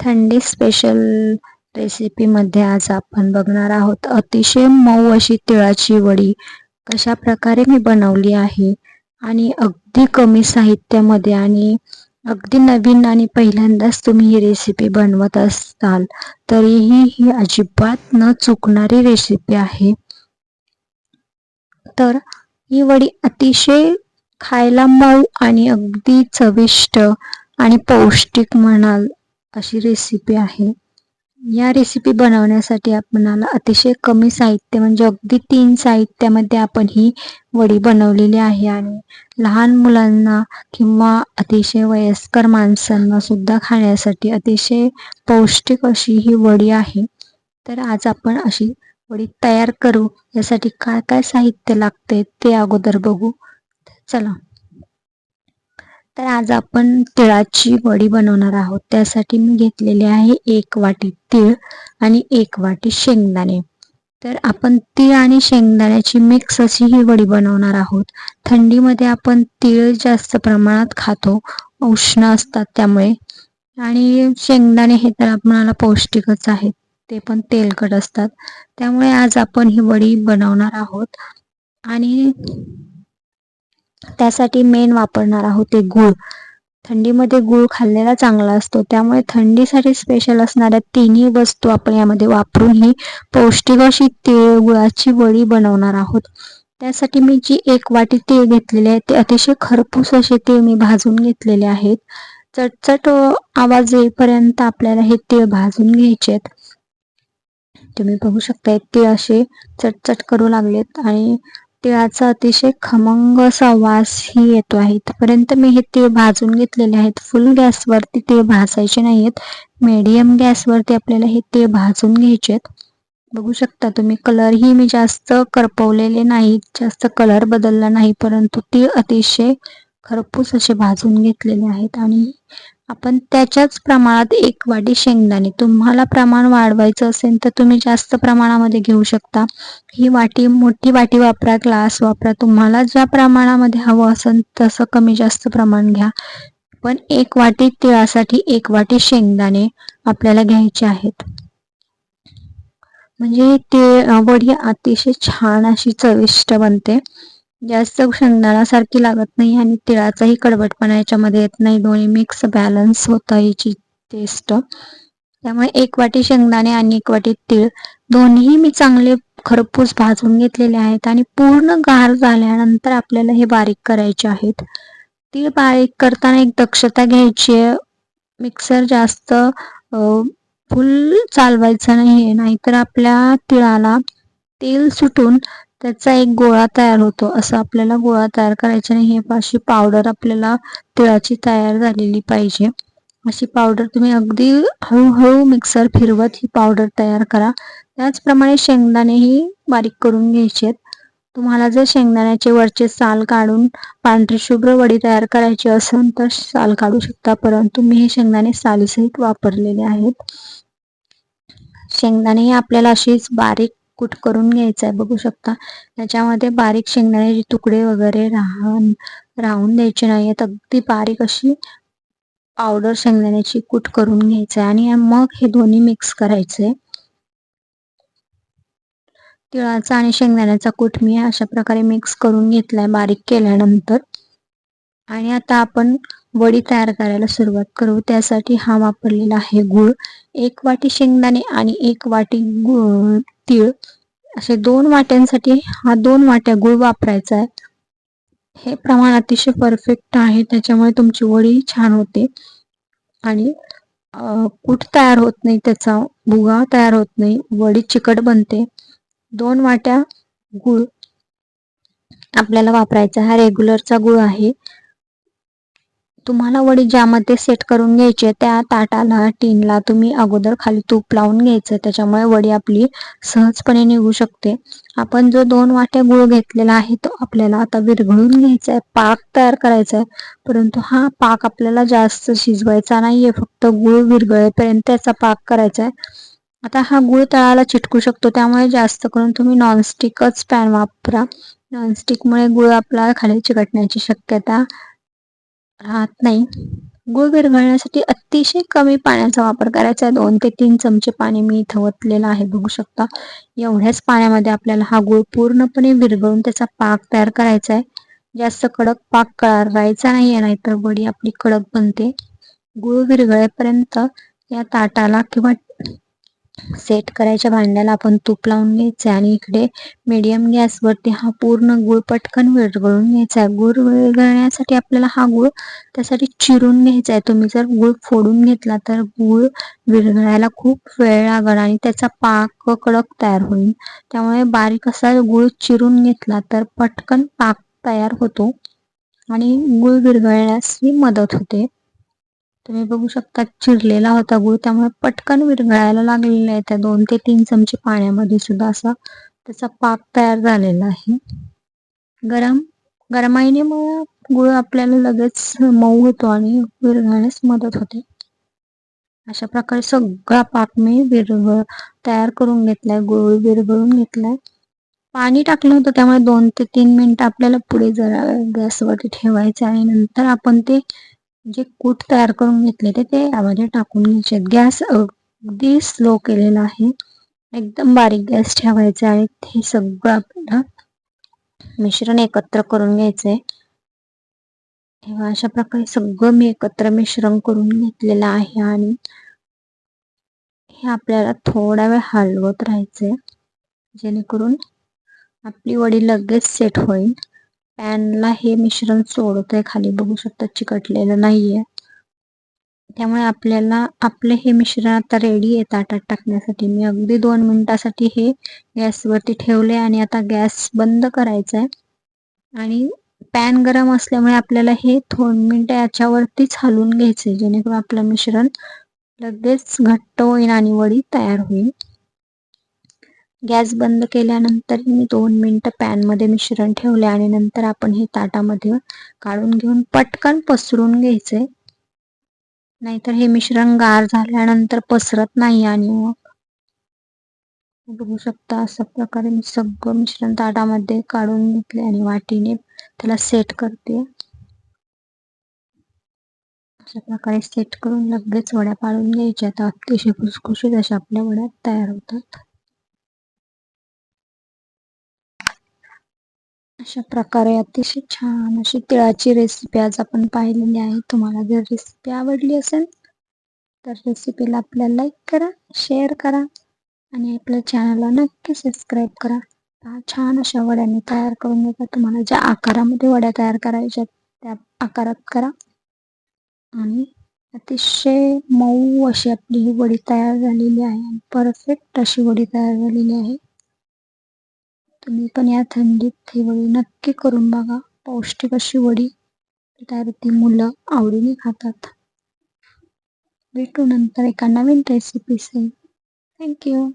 थंडी स्पेशल रेसिपीमध्ये आज आपण बघणार आहोत. अतिशय मऊ अशी तिळाची वडी कशा प्रकारे मी बनवली आहे आणि अगदी कमी साहित्यामध्ये आणि अगदी नवीन आणि पहिल्यांदाच तुम्ही ही रेसिपी बनवत असाल तरीही ही अजिबात न चुकणारी रेसिपी आहे. तर ही वडी अतिशय खायला मऊ आणि अगदी चविष्ट आणि पौष्टिक म्हणाल अशी रेसिपी आहे. या रेसिपी बनवण्यासाठी आपणाला अतिशय कमी साहित्य म्हणजे अगदी तीन साहित्यामध्ये आपण ही वडी बनवलेली आहे आणि लहान मुलांना किंवा अतिशय वयस्कर माणसांना सुद्धा खाण्यासाठी अतिशय पौष्टिक अशी ही वडी आहे. तर आज आपण अशी वडी तयार करू. यासाठी काय काय साहित्य लागते ते अगोदर बघू. चला. तर आज आपण तिळाची वडी बनवणार आहोत. त्यासाठी मी घेतलेले आहे एक वाटी तीळ आणि एक वाटी शेंगदाणे. तर आपण तीळ आणि शेंगदाण्याची मिक्स अशी ही वडी बनवणार आहोत. थंडीमध्ये आपण तीळ जास्त प्रमाणात खातो. उष्ण असतात त्यामुळे. आणि शेंगदाणे हे तर आपणाला पौष्टिकच आहेत. ते पण तेलकट असतात. त्यामुळे आज आपण ही वडी बनवणार आहोत. आणि त्यासाठी मेन वापरणार आहोत ते गूळ. थंडीमध्ये गूळ खाल्लेला चांगला असतो. त्यामुळे थंडीसाठी स्पेशल असणाऱ्या तिन्ही वस्तू आपण यामध्ये वापरून ही पौष्टिक अशी तिळगुळाची वडी बनवणार आहोत. त्यासाठी मी जी एक वाटी तीळ घेतलेली आहे ते अतिशय खरपूस असे तीळ मी भाजून घेतलेले आहेत चटचट आवाज येईपर्यंत आपल्याला हे तीळ भाजून घ्यायचे आहेत. तुम्ही बघू शकता ते असे चटचट करू लागलेत आणि तिळाचा अतिशय खमंग असा वास ही येतो आहे. इथपर्यंत मी हे तीळ भाजून घेतलेले आहेत. फुल गॅसवरती तीळ भाजायचे नाही आहेत. मीडियम गॅसवरती आपल्याला हे तीळ भाजून घ्यायचे आहेत. बघू शकता तुम्ही कलरही मी जास्त करपवलेले नाहीत जास्त कलर बदलला नाही परंतु तीळ अतिशय खरपूस असे भाजून घेतलेले आहेत. आणि आपण त्याच्याच प्रमाणात एक वाटी शेंगदाणे. तुम्हाला प्रमाण वाढवायचं असेल तर तुम्ही जास्त प्रमाणामध्ये घेऊ शकता. ही वाटी मोठी वाटी वापरा ग्लास वापरा. तुम्हाला ज्या प्रमाणामध्ये हवं असेल तसं कमी जास्त प्रमाण घ्या. पण एक वाटी तिळासाठी एक वाटी शेंगदाणे आपल्याला घ्यायचे आहेत. म्हणजे ते वडी अतिशय छान अशी चविष्ट बनते. जास्त शेंगदाण्यासारखी लागत नाही आणि तिळाचाही कडवटपणा याच्यामध्ये येत नाही. दोन्ही मिक्स बॅलन्स होता याची टेस्ट त्यामुळे एक वाटी शेंगदाणे आणि एक वाटी तीळ दोन्ही मी चांगले खरपूस भाजून घेतलेले आहेत आणि पूर्ण गार झाल्यानंतर आपल्याला हे बारीक करायचे आहेत. तीळ बारीक करताना एक दक्षता घ्यायची आहे. मिक्सर जास्त फुल चालवायचं नाही नाहीतर आपल्या तिळाला तेल सुटून त्याचा एक गोळा तयार होतो. असं आपल्याला गोळा तयार करायचा नाही. हे अशी पावडर आपल्याला तिळाची तयार झालेली पाहिजे. अशी पावडर तुम्ही अगदी हळूहळू मिक्सर फिरवत ही पावडर तयार करा. त्याचप्रमाणे शेंगदाणेही बारीक करून घ्यायचे तुम्हाला जर शेंगदाण्याचे वरचे साल काढून पांढरी शुभ्र वडी तयार करायची असेल तर साल काढू शकता. परंतु मी हे शेंगदाणे सालीसहित वापरलेले आहेत. शेंगदाणे आपल्याला अशीच बारीक कूट करून घ्यायचा आहे बघू शकता. त्याच्यामध्ये बारीक शेंगदाण्याचे तुकडे वगैरे राहून राहून द्यायचे नाही अगदी बारीक अशी पावडर शेंगदाण्याची कूट करून घ्यायचं आहे आणि मग हे दोन्ही मिक्स करायचे तिळाचा आणि शेंगदाण्याचा कूट मी अशा प्रकारे मिक्स करून घेतलाय बारीक केल्यानंतर. आणि आता आपण वडी तयार करायला सुरुवात करू. त्यासाठी हा वापरलेला आहे गुळ. एक वाटी शेंगदाणे आणि एक वाटी तीळ. असे दोन वाट्यांसाठी हा दोन वाट्या गुळ वापरायचा आहे. हे प्रमाण अतिशय परफेक्ट आहे. त्याच्यामुळे तुमची वडी छान होते. आणि कूट तयार होत नाही त्याचा. भुगा तयार होत नाही. वडी चिकट बनते. दोन वाट्या गुळ आपल्याला वापरायचा हा रेग्युलरचा गुळ आहे. तुम्हाला वडी ज्यामध्ये सेट करून घ्यायचे त्या ताटाला टीनला तुम्ही अगोदर खाली तूप लावून घ्यायचं. त्याच्यामुळे वडी आपली सहजपणे निघू शकते. आपण जो दोन वाट्या गुळ घेतलेला आहे तो आपल्याला आता विरघळून घ्यायचा आहे. पाक तयार करायचा आहे. परंतु हा पाक आपल्याला जास्त शिजवायचा नाहीये. फक्त गुळ विरघळेपर्यंत त्याचा पाक करायचा आहे. आता हा गुळ तळाला चिटकू शकतो. त्यामुळे जास्त करून तुम्ही नॉनस्टिकच पॅन वापरा. नॉनस्टिकमुळे गुळ आपला खाली चिकटण्याची शक्यता राहत नाही. गुळ विरघळण्यासाठी अतिशय कमी पाण्याचा वापर करायचा. आहे दोन ते तीन चमचे पाणी मी इथं ओतलेलं आहे. बघू शकता एवढ्याच पाण्यामध्ये आपल्याला हा गुळ पूर्णपणे विरघळून त्याचा पाक तयार करायचा आहे. जास्त कडक पाक करायचा नाहीये नाहीतर वडी आपली कडक बनते. गुळ विरघळेपर्यंत या ताटाला किंवा सेट करायच्या भांड्याला आपण तूप लावून घ्यायचं आणि इकडे मीडियम गॅसवरती हा पूर्ण गुळ पटकन विरघळून घ्यायचा. आहे गुळ विरघळण्यासाठी आपल्याला हा गुळ त्यासाठी चिरून घ्यायचा आहे. तुम्ही जर गुळ फोडून घेतला तर गुळ विरघळायला खूप वेळ लागणार आणि त्याचा पाक कडक तयार होईल. त्यामुळे बारीक असा गुळ चिरून घेतला तर पटकन पाक तयार होतो आणि गुळ विरघळण्यास मदत होते. तुम्ही बघू शकता चिरलेला होता गुळ त्यामुळे पटकन विरघळायला लागलेला आहे. त्या दोन ते तीन चमचे पाण्यामध्ये सुद्धा असा त्याचा पाक तयार झालेला आहे. गरम गरमाईने मग गुळ आपल्याला लगेच मऊ होतो आणि विरघळण्यास मदत होते. अशा प्रकारे सगळा पाक मी विरघळ तयार करून घेतलाय गुळ विरघळून घेतलाय. पाणी टाकलं होतं त्यामुळे दोन ते तीन मिनिटं आपल्याला पुढे जरा गॅसवरती ठेवायचे आणि नंतर आपण ते जे कूट तयार करून घेतले ते ते यामध्ये टाकून घ्यायचे गॅस अगदी स्लो केलेला आहे. एकदम बारीक गॅस ठेवायचा आहे. हे सगळं आपल्याला मिश्रण एकत्र करून घ्यायचंय. तेव्हा अशा प्रकारे सगळं मी एकत्र मिश्रण करून घेतलेलं आहे आणि हे आपल्याला थोडा वेळ हलवत राहायचंय. जेणेकरून आपली वडी लगेच सेट होईल. पॅनला हे मिश्रण सोडत आहे खाली. बघू शकता चिकटलेलं नाहीये. त्यामुळे आपल्याला आपले हे मिश्रण आता रेडी आहे ताटात टाकण्यासाठी. मी अगदी दोन मिनिटासाठी हे गॅसवरती ठेवले आणि आता गॅस बंद करायचा आहे आणि पॅन गरम असल्यामुळे आपल्याला हे दोन मिनिटं याच्यावरतीच हलवून घ्यायचे जेणेकरून आपलं मिश्रण लगेच घट्ट होईल आणि वडी तयार होईल. गॅस बंद केल्यानंतर मी दोन मिनटं पॅनमध्ये मिश्रण ठेवले आणि नंतर आपण हे ताटामध्ये काढून घेऊन पटकन पसरून घ्यायचे. नाहीतर हे मिश्रण गार झाल्यानंतर पसरत नाही आणि मग बघू शकता अशा प्रकारे मी सगळं मिश्रण ताटामध्ये काढून घेतले आणि वाटीने त्याला सेट करते. अशा प्रकारे सेट करून लगेच वड्या पाळून घ्यायच्या. आता अतिशय खुसखुशीत अशा आपल्या वड्या तयार होतात. अशा प्रकारे अतिशय छान अशी तिळाची रेसिपी आज आपण पाहिलेली आहे. तुम्हाला जर रेसिपी आवडली असेल तर रेसिपीला आपल्या लाईक करा शेअर करा आणि आपल्या चॅनलला नक्की सबस्क्राईब करा. छान अशा वड्याने तयार करून घेता तुम्हाला. ज्या आकारामध्ये वड्या तयार करायच्या त्या आकारात करा. आणि अतिशय मऊ अशी आपली ही वडी तयार झालेली आहे. आणि परफेक्ट अशी वडी तयार झालेली आहे. तुम्ही पण या थंडीत ही वडी नक्की करून बघा. पौष्टिक अशी वडी तर ती मुलं आवडीने खातात. भेटू नंतर एका नवीन रेसिपी थँक्यू